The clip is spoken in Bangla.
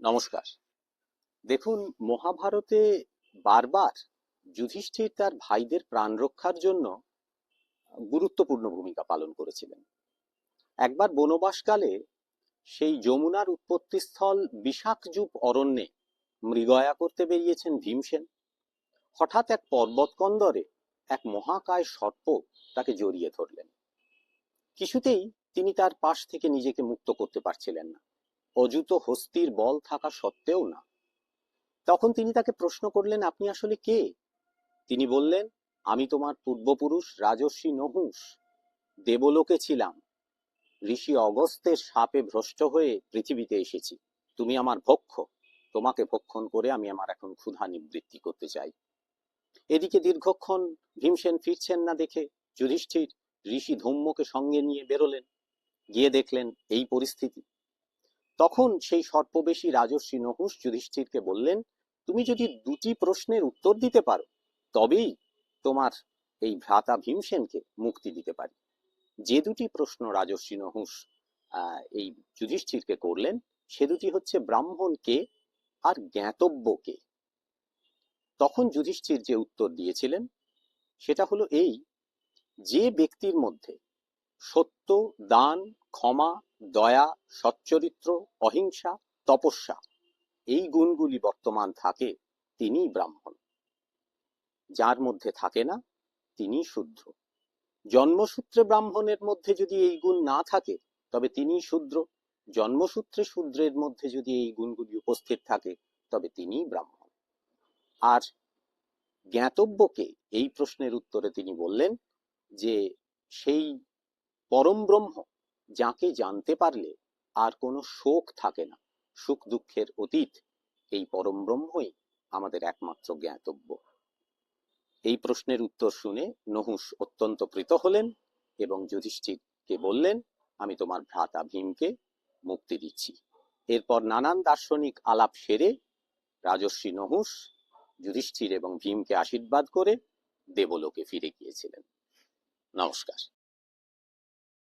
নমস্কার। দেখুন, মহাভারতে বারবার যুধিষ্ঠির তার ভাইদের প্রাণ রক্ষার জন্য গুরুত্বপূর্ণ ভূমিকা পালন করেছিলেন। একবার বনবাসকালে সেই যমুনার উৎপত্তিস্থল বিশাখযুপ অরণ্যে মৃগয়া করতে বেরিয়েছেন ভীমসেন। হঠাৎ এক পর্বতকন্দরে এক মহাকায় সর্প তাকে জড়িয়ে ধরলেন। কিছুতেই তিনি তার পাশ থেকে নিজেকে মুক্ত করতে পারছিলেন না। অযুত হস্তির বল থাকা সত্ত্বেও না। তখন তিনি তাকে প্রশ্ন করলেন, আপনি আসলে কে? তিনি বললেন, আমি তোমার পূর্বপুরুষ, রাজর্ষি নহুষ দেবলোকে ছিলাম। ঋষি অগস্তের সাপে ভ্রষ্ট হয়ে পৃথিবীতে এসেছি। তুমি আমার ভক্ষ। তোমাকে ভক্ষণ করে আমি আমার এখন ক্ষুধা নিবৃত্তি করতে চাই। এদিকে দীর্ঘক্ষণ ভীমসেন ফিরছেন না দেখে যুধিষ্ঠির ঋষি ধৌম্যকে সঙ্গে নিয়ে বেরোলেন। গিয়ে দেখলেন, এই পরিস্থিতি। তখন সেই সর্পবেশী রাজর্ষি নহুষ যুধিষ্ঠিরকে বললেন, তুমি যদি দুটি প্রশ্নের উত্তর দিতে পারো, তবেই তোমার এই ভ্রাতা ভীমসেনকে মুক্তি দিতে পারি। যে দুটি প্রশ্ন রাজর্ষি নহুষ এই যুধিষ্ঠিরকে করলেন, সে দুটি হচ্ছে ব্রাহ্মণ কে আর জ্ঞাতব্য কে। তখন যুধিষ্ঠির যে উত্তর দিয়েছিলেন, সেটা হলো এই, যে ব্যক্তির মধ্যে সত্য, দান, ক্ষমা, দয়া, সচ্চরিত্র, অহিংসা, তপস্যা, এই গুণগুলি বর্তমান থাকে তিনিই ব্রাহ্মণ। যার মধ্যে থাকে না, তিনি শুদ্ধ। জন্মসূত্রে ব্রাহ্মণের মধ্যে যদি এই গুণ না থাকে, তবে তিনি শূদ্র জন্মসূত্রে শূদ্রের মধ্যে যদি এই গুণগুলি উপস্থিত থাকে, তবে তিনিই ব্রাহ্মণ। আর জ্ঞাতব্যকে এই প্রশ্নের উত্তরে তিনি বললেন যে, সেই পরম ব্রহ্ম, যাকে জানতে পারলে আর কোনো শোক থাকে না, সুখ দুঃখের অতীত, এই পরম ব্রহ্মই আমাদের একমাত্র জ্ঞাতব্য। এই প্রশ্নের উত্তর শুনে নহুষ অত্যন্ত প্রীত হলেন এবং যুধিষ্ঠিরকে বললেন, আমি তোমার ভ্রাতা ভীমকে মুক্তি দিচ্ছি। এরপর নানান দার্শনিক আলাপ সেরে রাজর্ষি নহুষ যুধিষ্ঠির এবং ভীমকে আশীর্বাদ করে দেবলোকে ফিরে গিয়েছিলেন। নমস্কার।